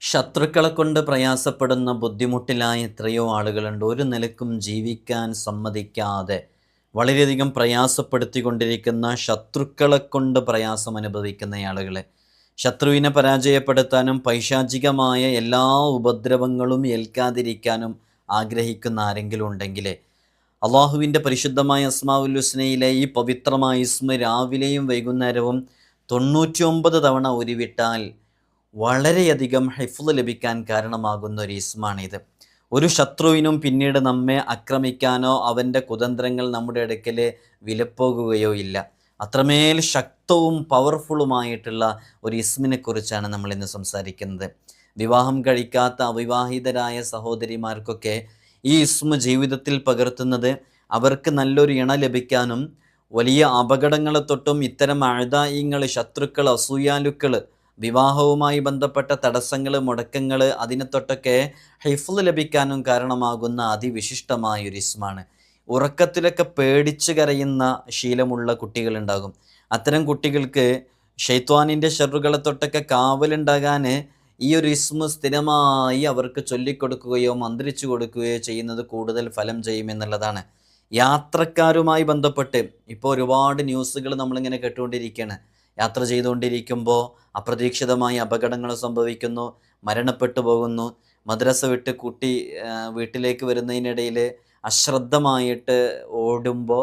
ശത്രുക്കളെ കൊണ്ട് പ്രയാസപ്പെടുന്ന ബുദ്ധിമുട്ടിലായ എത്രയോ ആളുകളുണ്ട്. ഒരു നിലക്കും ജീവിക്കാൻ സമ്മതിക്കാതെ വളരെയധികം പ്രയാസപ്പെടുത്തിക്കൊണ്ടിരിക്കുന്ന ശത്രുക്കളെ കൊണ്ട് പ്രയാസം അനുഭവിക്കുന്ന ആളുകളെ. ശത്രുവിനെ പരാജയപ്പെടുത്താനും പൈശാചികമായ എല്ലാ ഉപദ്രവങ്ങളും ഏൽക്കാതിരിക്കാനും ആഗ്രഹിക്കുന്ന ആരെങ്കിലും ഉണ്ടെങ്കിൽ അള്ളാഹുവിന്റെ പരിശുദ്ധമായ അസ്മാവുൽ ഹുസ്നയിലെ ഈ പവിത്രമായ ഇസ്മ രാവിലെയും വൈകുന്നേരവും തൊണ്ണൂറ്റിയൊമ്പത് തവണ ഉരുവിട്ടാൽ വളരെയധികം ഹൈഫുൾ ലഭിക്കാൻ കാരണമാകുന്ന ഒരു ഇസ്മാണിത്. ഒരു ശത്രുവിനും പിന്നീട് നമ്മെ ആക്രമിക്കാനോ അവന്റെ കുതന്ത്രങ്ങൾ നമ്മുടെ അടുക്കൽ വിലപ്പോകുകയോ ഇല്ല. അത്രമേൽ ശക്തവും പവർഫുള്ളുമായിട്ടുള്ള ഒരു ഇസ്മിനെ കുറിച്ചാണ് നമ്മൾ ഇന്ന് സംസാരിക്കുന്നത്. വിവാഹം കഴിക്കാത്ത അവിവാഹിതരായ സഹോദരിമാർക്കൊക്കെ ഈ ഇസ്മ ജീവിതത്തിൽ പകർത്തുന്നത് അവർക്ക് നല്ലൊരു ഇണ ലഭിക്കാനും വലിയ അപകടങ്ങളെ തൊട്ടും ഇത്തരം അഴുതായിങ്ങൾ ശത്രുക്കൾ അസൂയാലുക്കൾ വിവാഹവുമായി ബന്ധപ്പെട്ട തടസ്സങ്ങൾ മുടക്കങ്ങൾ അതിനെ തൊട്ടൊക്കെ ഹിഫ്ല് ലഭിക്കാനും കാരണമാകുന്ന അതിവിശിഷ്ടമായ ഒരു ഇസ്മാണ് ഉറക്കത്തിലൊക്കെ പേടിച്ച് കരയുന്ന ശീലമുള്ള കുട്ടികളുണ്ടാകും. അത്തരം കുട്ടികൾക്ക് ഷെയ്ത്വാനിന്റെ ഷെറുകളെ തൊട്ടൊക്കെ കാവലുണ്ടാകാൻ ഈ ഒരു ഇസ്മ സ്ഥിരമായി അവർക്ക് ചൊല്ലിക്കൊടുക്കുകയോ മന്ത്രിച്ചു കൊടുക്കുകയോ ചെയ്യുന്നത് കൂടുതൽ ഫലം ചെയ്യുമെന്നുള്ളതാണ് യാത്രക്കാരുമായി ബന്ധപ്പെട്ട് ഇപ്പോൾ ഒരുപാട് ന്യൂസുകൾ നമ്മളിങ്ങനെ കേട്ടുകൊണ്ടിരിക്കുകയാണ്. യാത്ര ചെയ്തുകൊണ്ടിരിക്കുമ്പോൾ അപ്രതീക്ഷിതമായി അപകടങ്ങൾ സംഭവിക്കുന്നു മരണപ്പെട്ടു പോകുന്നു. മദ്രസ വിട്ട് കുട്ടി വീട്ടിലേക്ക് വരുന്നതിനിടയിൽ അശ്രദ്ധമായിട്ട് ഓടുമ്പോൾ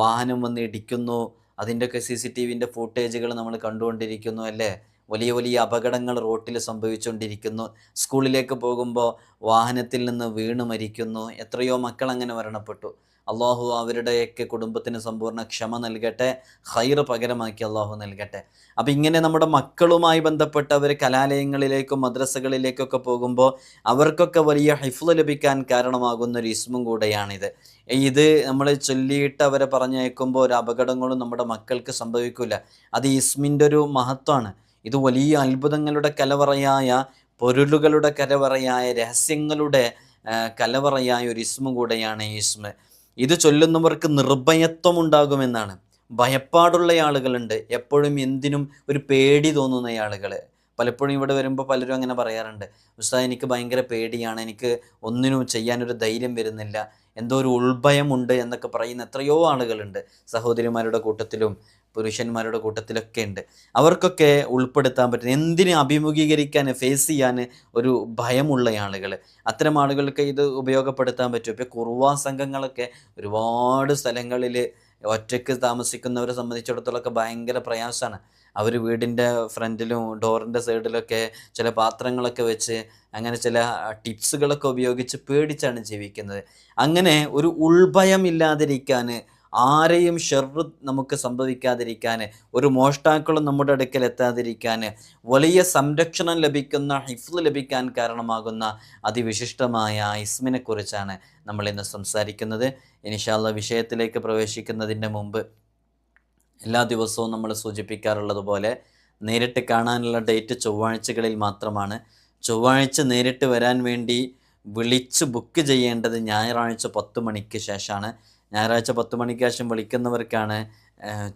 വാഹനം വന്ന് ഇടിക്കുന്നു. അതിന്റെയൊക്കെ സി സി ടി വിന്റെ ഫൂട്ടേജുകൾ നമ്മൾ കണ്ടുകൊണ്ടിരിക്കുന്നു അല്ലേ? വലിയ വലിയ അപകടങ്ങൾ റോട്ടിൽ സംഭവിച്ചുകൊണ്ടിരിക്കുന്നു. സ്കൂളിലേക്ക് പോകുമ്പോൾ വാഹനത്തിൽ നിന്ന് വീണ് മരിക്കുന്നു. എത്രയോ മക്കൾ അങ്ങനെ മരണപ്പെട്ടു. അള്ളാഹു അവരുടെയൊക്കെ കുടുംബത്തിന് സമ്പൂർണ ക്ഷമ നൽകട്ടെ. ഹൈറ് പകരമാക്കി അള്ളാഹു നൽകട്ടെ. അപ്പം ഇങ്ങനെ നമ്മുടെ മക്കളുമായി ബന്ധപ്പെട്ട് അവർ കലാലയങ്ങളിലേക്കും മദ്രസകളിലേക്കൊക്കെ പോകുമ്പോൾ അവർക്കൊക്കെ വലിയ ഹിഫ് ലഭിക്കാൻ കാരണമാകുന്ന ഒരു ഇസ്മും കൂടെയാണിത്. ഇത് നമ്മൾ ചൊല്ലിയിട്ട് അവരെ പറഞ്ഞയക്കുമ്പോൾ ഒരു അപകടങ്ങളും നമ്മുടെ മക്കൾക്ക് സംഭവിക്കില്ല അത് ഇസ്മിന്റെ ഒരു മഹത്വമാണ്. ഇത് വലിയ അത്ഭുതങ്ങളുടെ കലവറയായ പൊരുളുകളുടെ കലവറയായ രഹസ്യങ്ങളുടെ കലവറയായ ഒരു ഇസ്മ കൂടെയാണ് ഈ ഇസ്മ. ഇത് ചൊല്ലുന്നവർക്ക് നിർഭയത്വം ഉണ്ടാകുമെന്നാണ് ഭയപ്പാടുള്ള ആളുകളുണ്ട്. എപ്പോഴും എന്തിനും ഒരു പേടി തോന്നുന്ന ആളുകൾ പലപ്പോഴും ഇവിടെ വരുമ്പോൾ പലരും അങ്ങനെ പറയാറുണ്ട്. ഉസ്താദ് എനിക്ക് ഭയങ്കര പേടിയാണ്. എനിക്ക് ഒന്നിനും ചെയ്യാനൊരു ധൈര്യം വരുന്നില്ല. എന്തോ ഒരു ഉൾഭയമുണ്ട് എന്നൊക്കെ പറയുന്ന എത്രയോ ആളുകളുണ്ട്. സഹോദരിമാരുടെ കൂട്ടത്തിലും പുരുഷന്മാരുടെ കൂട്ടത്തിലൊക്കെ ഉണ്ട്. അവർക്കൊക്കെ ഉൾപ്പെടുത്താൻ പറ്റുന്ന എന്തിനെ അഭിമുഖീകരിക്കാൻ ഫേസ് ചെയ്യാൻ ഒരു ഭയമുള്ള ആളുകൾ. അത്തരം ആളുകൾക്ക് ഇത് ഉപയോഗപ്പെടുത്താൻ പറ്റും. ഇപ്പോൾ കുറുവാ സംഘങ്ങളൊക്കെ ഒരുപാട് സ്ഥലങ്ങളിൽ ഒറ്റയ്ക്ക് താമസിക്കുന്നവരെ സംബന്ധിച്ചിടത്തോളമൊക്കെ ഭയങ്കര പ്രയാസമാണ്. അവർ വീടിന്റെ ഫ്രണ്ടിലും ഡോറിന്റെ സൈഡിലൊക്കെ ചില പാത്രങ്ങളൊക്കെ വെച്ച് അങ്ങനെ ചില ടിപ്സുകളൊക്കെ ഉപയോഗിച്ച് പേടിച്ചാണ് ജീവിക്കുന്നത്. അങ്ങനെ ഒരു ഉൾഭയമില്ലാതിരിക്കാൻ ആരെയും ഷെറ് നമുക്ക് സംഭവിക്കാതിരിക്കാൻ ഒരു മോഷ്ടാക്കളും നമ്മുടെ അടുക്കൽ എത്താതിരിക്കാൻ വലിയ സംരക്ഷണം ലഭിക്കുന്ന ഹിഫ്ല് ലഭിക്കാൻ കാരണമാകുന്ന അതിവിശിഷ്ടമായ ഇസ്മിനെക്കുറിച്ചാണ് ഇസ്മിനെ കുറിച്ചാണ് നമ്മൾ ഇന്ന് സംസാരിക്കുന്നത്. ഇനിഷാല്ല വിഷയത്തിലേക്ക് പ്രവേശിക്കുന്നതിന്റെ മുമ്പ് എല്ലാ ദിവസവും നമ്മൾ സൂചിപ്പിക്കാറുള്ളതുപോലെ നേരിട്ട് കാണാനുള്ള ഡേറ്റ് ചൊവ്വാഴ്ചകളിൽ മാത്രമാണ്. ചൊവ്വാഴ്ച നേരിട്ട് വരാൻ വേണ്ടി വിളിച്ച് ബുക്ക് ചെയ്യേണ്ടത് ഞായറാഴ്ച പത്ത് മണിക്ക് ശേഷമാണ്. ഞായറാഴ്ച പത്ത് മണിക്ക് ശേഷം വിളിക്കുന്നവർക്കാണ്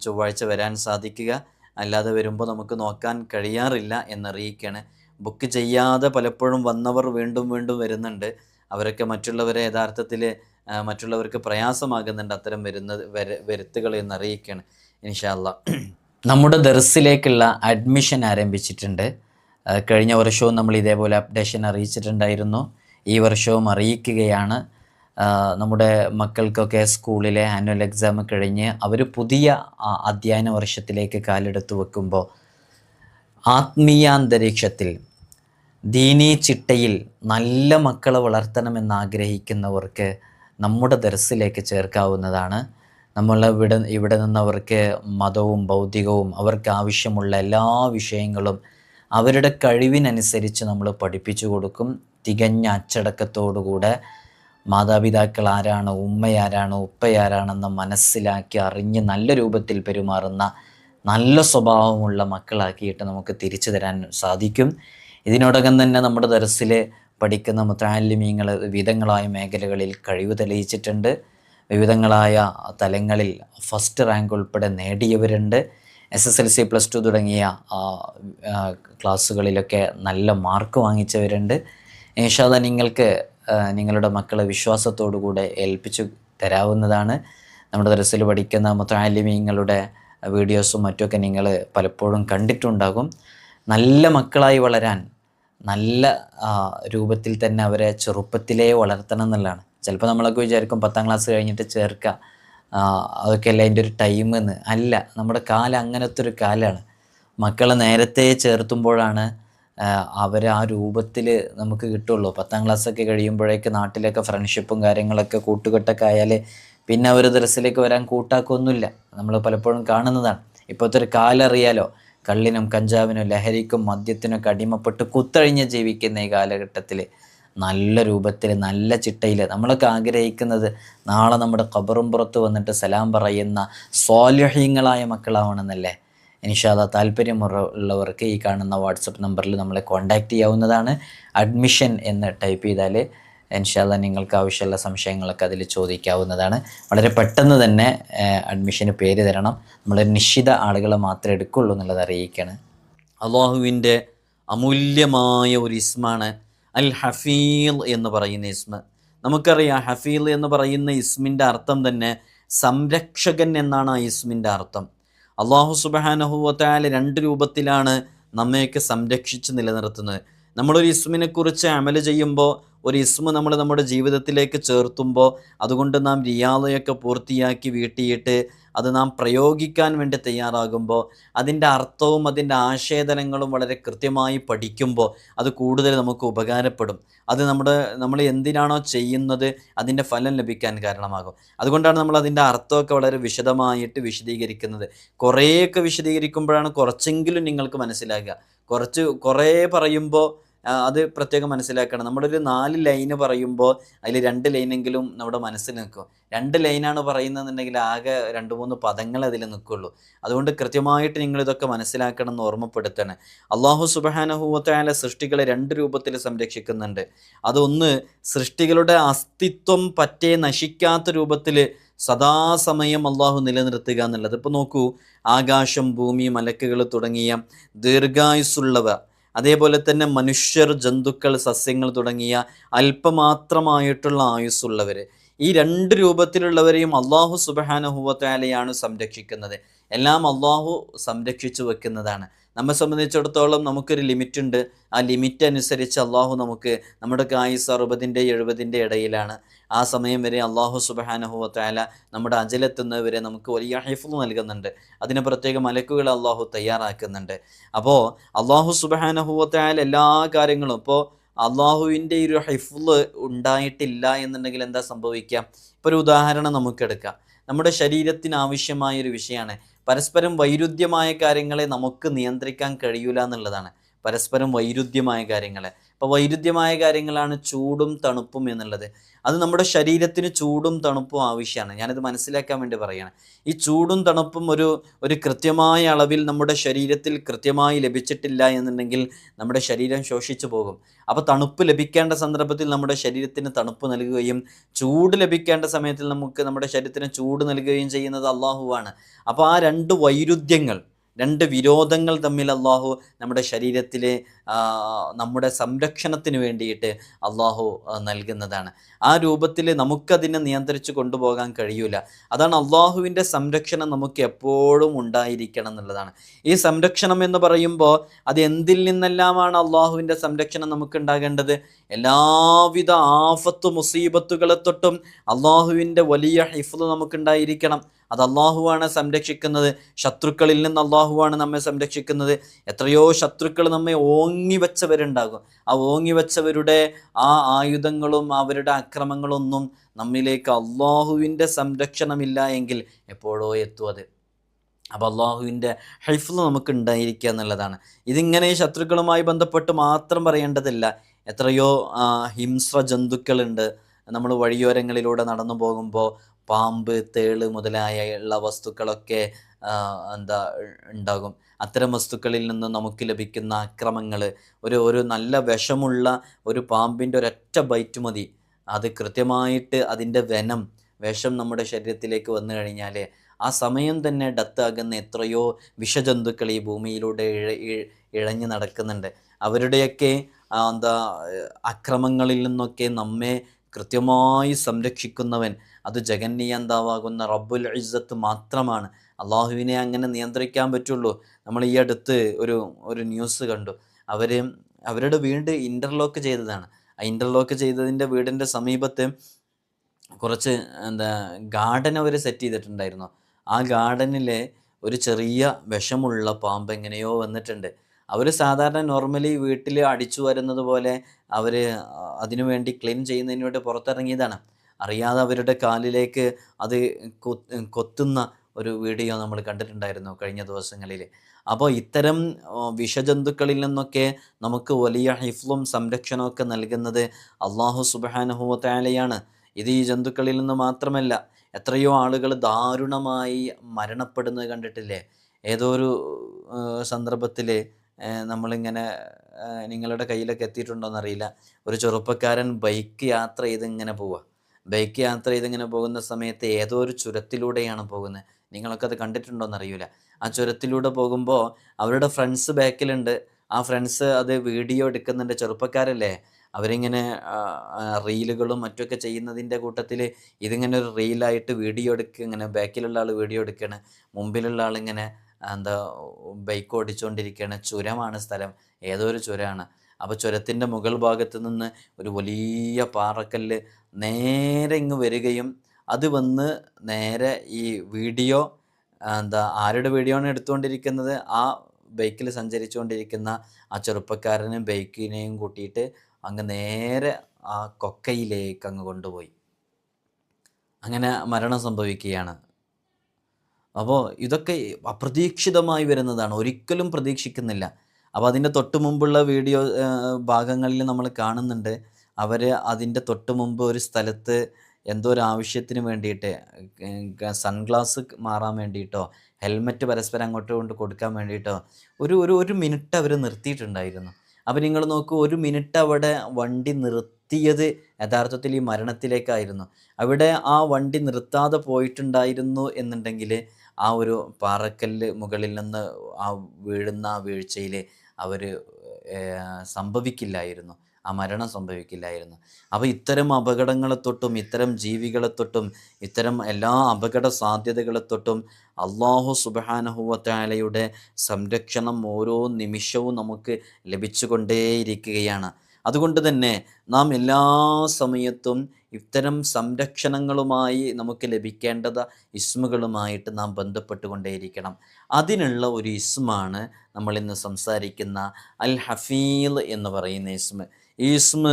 ചൊവ്വാഴ്ച വരാൻ സാധിക്കുക. അല്ലാതെ വരുമ്പോൾ നമുക്ക് നോക്കാൻ കഴിയാറില്ല എന്നറിയിക്കുകയാണ് ബുക്ക് ചെയ്യാതെ പലപ്പോഴും വന്നവർ വീണ്ടും വീണ്ടും വരുന്നുണ്ട്. അവരൊക്കെ മറ്റുള്ളവരെ യഥാർത്ഥത്തിൽ മറ്റുള്ളവർക്ക് പ്രയാസമാകുന്നുണ്ട് അത്തരം വരുന്നത് വര വരുത്തുകൾ എന്നറിയിക്കുകയാണ് ഇൻഷാല്ല നമ്മുടെ ദർസിലേക്കുള്ള അഡ്മിഷൻ ആരംഭിച്ചിട്ടുണ്ട്. കഴിഞ്ഞ വർഷവും നമ്മൾ ഇതേപോലെ അപ്ഡേഷൻ അറിയിച്ചിട്ടുണ്ടായിരുന്നു. ഈ വർഷവും അറിയിക്കുകയാണ്. നമ്മുടെ മക്കൾക്കൊക്കെ സ്കൂളിലെ ആനുവൽ എക്സാം കഴിഞ്ഞ് അവർ പുതിയ അധ്യയന വർഷത്തിലേക്ക് കാലെടുത്ത് വെക്കുമ്പോൾ ആത്മീയാന്തരീക്ഷത്തിൽ ദീനീ ചിട്ടയിൽ നല്ല മക്കളെ വളർത്തണമെന്ന് ആഗ്രഹിക്കുന്നവർക്ക് നമ്മുടെ ദർസിലേക്ക് ചേർക്കാവുന്നതാണ്. നമ്മൾ ഇവിടെ ഇവിടെ നിന്നവർക്ക് മതവും ഭൗതികവും അവർക്ക് ആവശ്യമുള്ള എല്ലാ വിഷയങ്ങളും അവരുടെ കഴിവിനനുസരിച്ച് നമ്മൾ പഠിപ്പിച്ചു കൊടുക്കും. തികഞ്ഞ അച്ചടക്കത്തോടുകൂടെ മാതാപിതാക്കൾ ആരാണോ ഉമ്മയാരാണ് ഉപ്പയാരാണെന്ന് മനസ്സിലാക്കി അറിഞ്ഞ് നല്ല രൂപത്തിൽ പെരുമാറുന്ന നല്ല സ്വഭാവമുള്ള മക്കളാക്കിയിട്ട് നമുക്ക് തിരിച്ചു തരാൻ സാധിക്കും. ഇതിനോടകം തന്നെ നമ്മുടെ ദർസിൽ പഠിക്കുന്ന മുത്താലിമീങ്ങൾ വിവിധങ്ങളായ മേഖലകളിൽ കഴിവ് തെളിയിച്ചിട്ടുണ്ട്. വിവിധങ്ങളായ തലങ്ങളിൽ ഫസ്റ്റ് റാങ്ക് ഉൾപ്പെടെ നേടിയവരുണ്ട്. S S L C plus two തുടങ്ങിയ ക്ലാസ്സുകളിലൊക്കെ നല്ല മാർക്ക് വാങ്ങിച്ചവരുണ്ട്. ഏഷാദ നിങ്ങൾക്ക് നിങ്ങളുടെ മക്കളെ വിശ്വാസത്തോടുകൂടെ ഏൽപ്പിച്ചു തരാവുന്നതാണ്. നമ്മുടെ ദർസിൽ പഠിക്കുന്ന മുത്താലിമീങ്ങളുടെ വീഡിയോസും മറ്റുമൊക്കെ നിങ്ങൾ പലപ്പോഴും കണ്ടിട്ടുണ്ടാകും. നല്ല മക്കളായി വളരാൻ നല്ല രൂപത്തിൽ തന്നെ അവരെ ചെറുപ്പത്തിലേ വളർത്തണം എന്നുള്ളതാണ്. ചിലപ്പോൾ നമ്മളൊക്കെ വിചാരിക്കും പത്താം ക്ലാസ് കഴിഞ്ഞിട്ട് ചേർക്കുക അതൊക്കെ അതൊക്കെയല്ല അതിന്റെ ഒരു ടൈം എന്ന് അല്ല നമ്മുടെ കാലം അങ്ങനത്തെ ഒരു കാലമാണ്. മക്കളെ നേരത്തെ ചേർത്തുമ്പോഴാണ് അവർ ആ രൂപത്തിൽ നമുക്ക് കിട്ടുള്ളൂ. പത്താം ക്ലാസ്സൊക്കെ കഴിയുമ്പോഴേക്ക് നാട്ടിലൊക്കെ ഫ്രണ്ട്ഷിപ്പും കാര്യങ്ങളൊക്കെ കൂട്ടുകെട്ടൊക്കെ ആയാൽ പിന്നെ അവർ ദർസിലേക്ക് വരാൻ കൂട്ടാക്കൊന്നുമില്ല. നമ്മൾ പലപ്പോഴും കാണുന്നതാണ്. ഇപ്പോഴത്തെ ഒരു കാലറിയാലോ കള്ളിനും കഞ്ചാവിനും ലഹരിക്കും മദ്യത്തിനൊക്കെ അടിമപ്പെട്ട് കുത്തഴിഞ്ഞ് ജീവിക്കുന്ന ഈ കാലഘട്ടത്തിൽ നല്ല രൂപത്തിൽ നല്ല ചിട്ടയിൽ നമ്മളൊക്കെ ആഗ്രഹിക്കുന്നത് നാളെ നമ്മുടെ ഖബറും പുറത്ത് വന്നിട്ട് സലാം പറയുന്ന സ്വാലഹീങ്ങളായ മക്കളാവണമെന്നല്ലേ? ഇൻഷാല്ല താല്പര്യമുള്ളവർക്ക് ഈ കാണുന്ന വാട്സപ്പ് നമ്പറിൽ നമ്മളെ കോൺടാക്റ്റ് ചെയ്യാവുന്നതാണ്. അഡ്മിഷൻ എന്ന് ടൈപ്പ് ചെയ്താൽ ഇൻഷാല്ല നിങ്ങൾക്ക് ആവശ്യമുള്ള സംശയങ്ങളൊക്കെ അതിൽ ചോദിക്കാവുന്നതാണ്. വളരെ പെട്ടെന്ന് തന്നെ അഡ്മിഷന് പേര് തരണം. നമ്മൾ നിശ്ചിത ആളുകളെ മാത്രമേ എടുക്കുള്ളൂ എന്നുള്ളത് അറിയിക്കുകയാണ് അള്ളാഹുവിന്റെ അമൂല്യമായ ഒരു ഇസ്മാണ് അൽ ഹഫീൽ എന്ന് പറയുന്ന ഇസ്മ. നമുക്കറിയാം ഹഫീൽ എന്ന് പറയുന്ന ഇസ്മിന്റെ അർത്ഥം തന്നെ സംരക്ഷകൻ എന്നാണ് ആ ഇസ്മിന്റെ അർത്ഥം. അള്ളാഹു സുബാനഹുവത്തായ രണ്ട് രൂപത്തിലാണ് നമ്മയൊക്കെ സംരക്ഷിച്ച് നിലനിർത്തുന്നത്. നമ്മളൊരു ഇസ്മിനെ കുറിച്ച് അമൽ ചെയ്യുമ്പോൾ ഒരു ഇസ്മ നമ്മൾ നമ്മുടെ ജീവിതത്തിലേക്ക് ചേർത്തുമ്പോൾ അതുകൊണ്ട് നാം റിയാദയൊക്കെ പൂർത്തിയാക്കി വീട്ടിയിട്ട് അത് നാം പ്രയോഗിക്കാൻ വേണ്ടി തയ്യാറാകുമ്പോൾ അതിന്റെ അർത്ഥവും അതിന്റെ ആശയതലങ്ങളും വളരെ കൃത്യമായി പഠിക്കുമ്പോൾ അത് കൂടുതൽ നമുക്ക് ഉപകാരപ്പെടും. അത് നമ്മുടെ നമ്മൾ എന്തിനാണോ ചെയ്യുന്നത് അതിന്റെ ഫലം ലഭിക്കാൻ കാരണമാകും. അതുകൊണ്ടാണ് നമ്മൾ അതിന്റെ അർത്ഥമൊക്കെ വളരെ വിശദമായിട്ട് വിശദീകരിക്കുന്നത്. കുറേയൊക്കെ വിശദീകരിക്കുമ്പോഴാണ് കുറച്ചെങ്കിലും നിങ്ങൾക്ക് മനസ്സിലാകുക. കുറച്ച് കുറേ പറയുമ്പോൾ അത് പ്രത്യേകം മനസ്സിലാക്കണം. നമ്മുടെ ഒരു നാല് ലൈന് പറയുമ്പോൾ അതിൽ രണ്ട് ലൈനെങ്കിലും നമ്മുടെ മനസ്സിൽ നിൽക്കും. രണ്ട് ലൈനാണ് പറയുന്നതെന്നുണ്ടെങ്കിൽ ആകെ രണ്ട് മൂന്ന് പദങ്ങൾ അതിൽ നിൽക്കുള്ളൂ. അതുകൊണ്ട് കൃത്യമായിട്ട് നിങ്ങൾ ഇതൊക്കെ മനസ്സിലാക്കണം എന്ന് ഓർമ്മപ്പെടുത്തണം. അള്ളാഹു സുബഹാനഹൂവത്തായ സൃഷ്ടികളെ രണ്ട് രൂപത്തിൽ സംരക്ഷിക്കുന്നുണ്ട്. അതൊന്ന് സൃഷ്ടികളുടെ അസ്തിത്വം പറ്റേ നശിക്കാത്ത രൂപത്തിൽ സദാസമയം അള്ളാഹു നിലനിർത്തുക എന്നുള്ളത്. ഇപ്പോൾ നോക്കൂ ആകാശം ഭൂമി മലക്കുകൾ തുടങ്ങിയ ദീർഘായുസ്സുള്ളവ. അതേപോലെ തന്നെ മനുഷ്യർ ജന്തുക്കൾ സസ്യങ്ങൾ തുടങ്ങിയ അല്പമാത്രമായിട്ടുള്ള ആയുസ്സുള്ളവർ. ഈ രണ്ട് രൂപത്തിലുള്ളവരെയും അള്ളാഹു സുബഹാനഹുവത്താലയാണ് സംരക്ഷിക്കുന്നത്. എല്ലാം അള്ളാഹു സംരക്ഷിച്ചു വെക്കുന്നതാണ്. നമ്മെ സംബന്ധിച്ചിടത്തോളം നമുക്കൊരു ലിമിറ്റ് ഉണ്ട് ആ ലിമിറ്റ് അനുസരിച്ച് അള്ളാഹു നമുക്ക് നമ്മുടെ ആയുസ് അറുപതിന്റെ എഴുപതിന്റെ ഇടയിലാണ്. ആ സമയം വരെ അള്ളാഹു സുബഹാനഹുവത്താല നമ്മുടെ അജലെത്തുന്നവരെ നമുക്ക് വലിയ ഹൈഫുൾ നൽകുന്നുണ്ട്. അതിന് പ്രത്യേക മലക്കുകൾ അള്ളാഹു തയ്യാറാക്കുന്നുണ്ട്. അപ്പോൾ അള്ളാഹു സുബഹാനഹുവത്തായ എല്ലാ കാര്യങ്ങളും ഇപ്പോൾ അള്ളാഹുവിന്റെ ഒരു ഹൈഫുൾ ഉണ്ടായിട്ടില്ല എന്നുണ്ടെങ്കിൽ എന്താ സംഭവിക്കുക? ഇപ്പോൾ ഒരു ഉദാഹരണം നമുക്കെടുക്കാം നമ്മുടെ ശരീരത്തിന് ആവശ്യമായ ഒരു വിഷയമാണ് പരസ്പരം വൈരുദ്ധ്യമായ കാര്യങ്ങളെ നമുക്ക് നിയന്ത്രിക്കാൻ കഴിയൂല എന്നുള്ളതാണ്. പരസ്പരം വൈരുദ്ധ്യമായ കാര്യങ്ങളെ. ഇപ്പോൾ വൈരുദ്ധ്യമായ കാര്യങ്ങളാണ് ചൂടും തണുപ്പും എന്നുള്ളത്. അത് നമ്മുടെ ശരീരത്തിന് ചൂടും തണുപ്പും ആവശ്യമാണ്. ഞാനിത് മനസ്സിലാക്കാൻ വേണ്ടി പറയുകയാണ് ഈ ചൂടും തണുപ്പും ഒരു ഒരു കൃത്യമായ അളവിൽ നമ്മുടെ ശരീരത്തിൽ കൃത്യമായി ലഭിച്ചിട്ടില്ല എന്നുണ്ടെങ്കിൽ നമ്മുടെ ശരീരം ശോഷിച്ചു പോകും. അപ്പോൾ തണുപ്പ് ലഭിക്കേണ്ട സന്ദർഭത്തിൽ നമ്മുടെ ശരീരത്തിന് തണുപ്പ് നൽകുകയും ചൂട് ലഭിക്കേണ്ട സമയത്തിൽ നമുക്ക് നമ്മുടെ ശരീരത്തിന് ചൂട് നൽകുകയും ചെയ്യുന്നത് അള്ളാഹുവാണ്. അപ്പോൾ ആ രണ്ട് വൈരുദ്ധ്യങ്ങൾ രണ്ട് വിരോധങ്ങൾ തമ്മിൽ അള്ളാഹു നമ്മുടെ ശരീരത്തിലെ നമ്മുടെ സംരക്ഷണത്തിന് വേണ്ടിയിട്ട് അള്ളാഹു നൽകുന്നതാണ്. ആ രൂപത്തിൽ നമുക്കതിനെ നിയന്ത്രിച്ച് കൊണ്ടുപോകാൻ കഴിയൂല. അതാണ് അള്ളാഹുവിന്റെ സംരക്ഷണം നമുക്ക് എപ്പോഴും ഉണ്ടായിരിക്കണം എന്നുള്ളതാണ്. ഈ സംരക്ഷണം എന്ന് പറയുമ്പോൾ അത് എന്തിൽ നിന്നെല്ലാമാണ് അള്ളാഹുവിന്റെ സംരക്ഷണം നമുക്ക് ഉണ്ടാകേണ്ടത്? എല്ലാവിധ ആഫത്ത് മുസീബത്തുകളെ തൊട്ടും അള്ളാഹുവിന്റെ വലിയ ഹിഫ്ല് നമുക്കുണ്ടായിരിക്കണം. അത് അള്ളാഹുവാണ് സംരക്ഷിക്കുന്നത്. ശത്രുക്കളിൽ നിന്ന് അള്ളാഹുവാണ് നമ്മെ സംരക്ഷിക്കുന്നത്. എത്രയോ ശത്രുക്കൾ നമ്മെ ഓങ്ങി വെച്ചവരുണ്ടാകും. ആ ഓങ്ങി വെച്ചവരുടെ ആ ആയുധങ്ങളും അവരുടെ അക്രമങ്ങളൊന്നും നമ്മിലേക്ക് അള്ളാഹുവിന്റെ സംരക്ഷണമില്ല എങ്കിൽ എപ്പോഴോ എത്തും അത്. അപ്പോൾ അള്ളാഹുവിന്റെ ഹൈഫിൽ നമുക്ക് ഉണ്ടായിരിക്കുക എന്നുള്ളതാണ്. ഇതിങ്ങനെ ശത്രുക്കളുമായി ബന്ധപ്പെട്ട് മാത്രം പറയേണ്ടതില്ല. എത്രയോ ഹിംസ്ര ജന്തുക്കളുണ്ട്. നമ്മൾ വഴിയോരങ്ങളിലൂടെ നടന്നു പോകുമ്പോൾ പാമ്പ് തേൾ മുതലായ ഉള്ള വസ്തുക്കളൊക്കെ എന്താ ഉണ്ടാകും. അത്തരം വസ്തുക്കളിൽ നിന്ന് നമുക്ക് ലഭിക്കുന്ന അക്രമങ്ങൾ ഒരു ഒരു നല്ല വിഷമുള്ള ഒരു പാമ്പിന്റെ ഒരൊറ്റ ബൈറ്റ് മതി. അത് കൃത്യമായിട്ട് അതിന്റെ വെനം വിഷം നമ്മുടെ ശരീരത്തിലേക്ക് വന്നു കഴിഞ്ഞാൽ ആ സമയം തന്നെ ഡത്താകുന്ന എത്രയോ വിഷജന്തുക്കൾ ഈ ഭൂമിയിലൂടെ ഇഴ ഇഴ- ഇഴഞ്ഞു നടക്കുന്നുണ്ട്. അവരുടെയൊക്കെ എന്താ അക്രമങ്ങളിൽ നിന്നൊക്കെ നമ്മെ കൃത്യമായി സംരക്ഷിക്കുന്നവൻ അത് ജഗന്നിയന്താവാകുന്ന റബ്ബുൽ ഇസ്സത്ത് മാത്രമാണ്. അള്ളാഹുവിനെ അങ്ങനെ നിയന്ത്രിക്കാൻ പറ്റുള്ളൂ. നമ്മൾ ഈ അടുത്ത് ഒരു ഒരു ന്യൂസ് കണ്ടു. അവർ അവരുടെ വീട് ഇന്റർലോക്ക് ചെയ്തതാണ്. ആ ഇന്റർലോക്ക് ചെയ്തതിന്റെ വീടിന്റെ സമീപത്ത് കുറച്ച് എന്താ ഗാർഡൻ അവർ സെറ്റ് ചെയ്തിട്ടുണ്ടായിരുന്നു. ആ ഗാർഡനിലെ ഒരു ചെറിയ വിഷമുള്ള പാമ്പ് എങ്ങനെയോ വന്നിട്ടുണ്ട്. അവർ സാധാരണ നോർമലി വീട്ടിൽ അടിച്ചു വരുന്നത് പോലെ അവർ അതിനുവേണ്ടി ക്ലീൻ ചെയ്യുന്നതിന് വേണ്ടി പുറത്തിറങ്ങിയതാണ്. അറിയാതെ അവരുടെ കാലിലേക്ക് അത് കൊത്തുന്ന ഒരു വീഡിയോ നമ്മൾ കണ്ടിട്ടുണ്ടായിരുന്നു കഴിഞ്ഞ ദിവസങ്ങളിൽ. അപ്പോൾ ഇത്തരം വിഷജന്തുക്കളിൽ നിന്നൊക്കെ നമുക്ക് വലിയ ഹിഫ്ലും സംരക്ഷണമൊക്കെ നൽകുന്നത് അള്ളാഹു സുബാനുഹുവത്തായാലെയാണ് ഇത് ഈ ജന്തുക്കളിൽ നിന്ന് മാത്രമല്ല എത്രയോ ആളുകൾ ദാരുണമായി മരണപ്പെടുന്നത് കണ്ടിട്ടില്ലേ? ഏതോ ഒരു സന്ദർഭത്തിൽ നമ്മളിങ്ങനെ നിങ്ങളുടെ കയ്യിലൊക്കെ എത്തിയിട്ടുണ്ടോയെന്നറിയില്ല ഒരു ചെറുപ്പക്കാരൻ ബൈക്ക് യാത്ര ചെയ്ത് ഇങ്ങനെ പോവുക ബൈക്ക് യാത്ര ചെയ്തിങ്ങനെ പോകുന്ന സമയത്ത് ഏതോ ഒരു ചുരത്തിലൂടെയാണ് പോകുന്നത്. നിങ്ങളൊക്കെ അത് കണ്ടിട്ടുണ്ടോയെന്നറിയില്ല ആ ചുരത്തിലൂടെ പോകുമ്പോൾ അവരുടെ ഫ്രണ്ട്സ് ബാക്കിലുണ്ട്. ആ ഫ്രണ്ട്സ് അത് വീഡിയോ എടുക്കുന്നുണ്ട്. ചെറുപ്പക്കാരല്ലേ? അവരിങ്ങനെ റീലുകളും മറ്റൊക്കെ ചെയ്യുന്നതിന്റെ കൂട്ടത്തിൽ ഇതിങ്ങനെ ഒരു റീലായിട്ട് വീഡിയോ എടുക്കുക ഇങ്ങനെ ബാക്കിലുള്ള ആൾ വീഡിയോ എടുക്കുകയാണ് മുമ്പിലുള്ള ആളിങ്ങനെ എന്താ ബൈക്ക് ഓടിച്ചുകൊണ്ടിരിക്കുകയാണ് ചുരമാണ് സ്ഥലം. ഏതോ ഒരു ചുരമാണ്. അപ്പോൾ ചുരത്തിന്റെ മുകൾ ഭാഗത്ത് നിന്ന് ഒരു വലിയ പാറക്കല്ല് നേരെ ഇങ്ങ് വരികയും അത് വന്ന് നേരെ ഈ വീഡിയോ എന്താ ആരുടെ വീഡിയോ ആണ് എടുത്തുകൊണ്ടിരിക്കുന്നത്? ആ ബൈക്കിൽ സഞ്ചരിച്ചുകൊണ്ടിരിക്കുന്ന ആ ചെറുപ്പക്കാരനും ബൈക്കിനെയും കൂട്ടിയിട്ട് അങ്ങ് നേരെ ആ കൊക്കയിലേക്ക് അങ്ങ് കൊണ്ടുപോയി. അങ്ങനെ മരണം സംഭവിക്കുകയാണ്. അപ്പോൾ ഇതൊക്കെ അപ്രതീക്ഷിതമായി വരുന്നതാണ്. ഒരിക്കലും പ്രതീക്ഷിക്കുന്നില്ല. അപ്പോൾ അതിന്റെ തൊട്ട് മുമ്പുള്ള വീഡിയോ ഭാഗങ്ങളിൽ നമ്മൾ കാണുന്നുണ്ട്. അവർ അതിന്റെ തൊട്ട് മുമ്പ് ഒരു സ്ഥലത്ത് എന്തോ ഒരു ആവശ്യത്തിന് വേണ്ടിയിട്ട് സൺഗ്ലാസ് മാറാൻ വേണ്ടിയിട്ടോ ഹെൽമെറ്റ് പരസ്പരം അങ്ങോട്ട് കൊണ്ട് കൊടുക്കാൻ വേണ്ടിയിട്ടോ ഒരു ഒരു ഒരു മിനിറ്റ് അവർ നിർത്തിയിട്ടുണ്ടായിരുന്നു. അപ്പോൾ നിങ്ങൾ നോക്കൂ ഒരു മിനിറ്റ് അവിടെ വണ്ടി നിർത്തിയത് യഥാർത്ഥത്തിൽ ഈ മരണത്തിലേക്കായിരുന്നു. അവിടെ ആ വണ്ടി നിർത്താതെ പോയിട്ടുണ്ടായിരുന്നു എന്നുണ്ടെങ്കിൽ ആ ഒരു പാറക്കല്ല് മുകളിൽ നിന്ന് ആ വീഴുന്ന ആ വീഴ്ചയിൽ അവർ സംഭവിക്കില്ലായിരുന്നു. ആ മരണം സംഭവിക്കില്ലായിരുന്നു. അപ്പോൾ ഇത്തരം അപകടങ്ങളെ തൊട്ടും ഇത്തരം ജീവികളെ തൊട്ടും ഇത്തരം എല്ലാ അപകട സാധ്യതകളെ തൊട്ടും അള്ളാഹു സുബാനഹുവത്താലയുടെ സംരക്ഷണം ഓരോ നിമിഷവും നമുക്ക് ലഭിച്ചുകൊണ്ടേയിരിക്കുകയാണ്. അതുകൊണ്ട് തന്നെ നാം എല്ലാ സമയത്തും ഇത്തരം സംരക്ഷണങ്ങളുമായി നമുക്ക് ലഭിക്കേണ്ടത് ഇസ്മുകളുമായിട്ട് നാം ബന്ധപ്പെട്ടുകൊണ്ടേയിരിക്കണം. അതിനുള്ള ഒരു ഇസ്മാണ് നമ്മൾ ഇന്ന് സംസാരിക്കുന്ന അൽ ഹഫീൽ എന്ന് പറയുന്ന ഇസ്മ. ഈ ഇസ്മ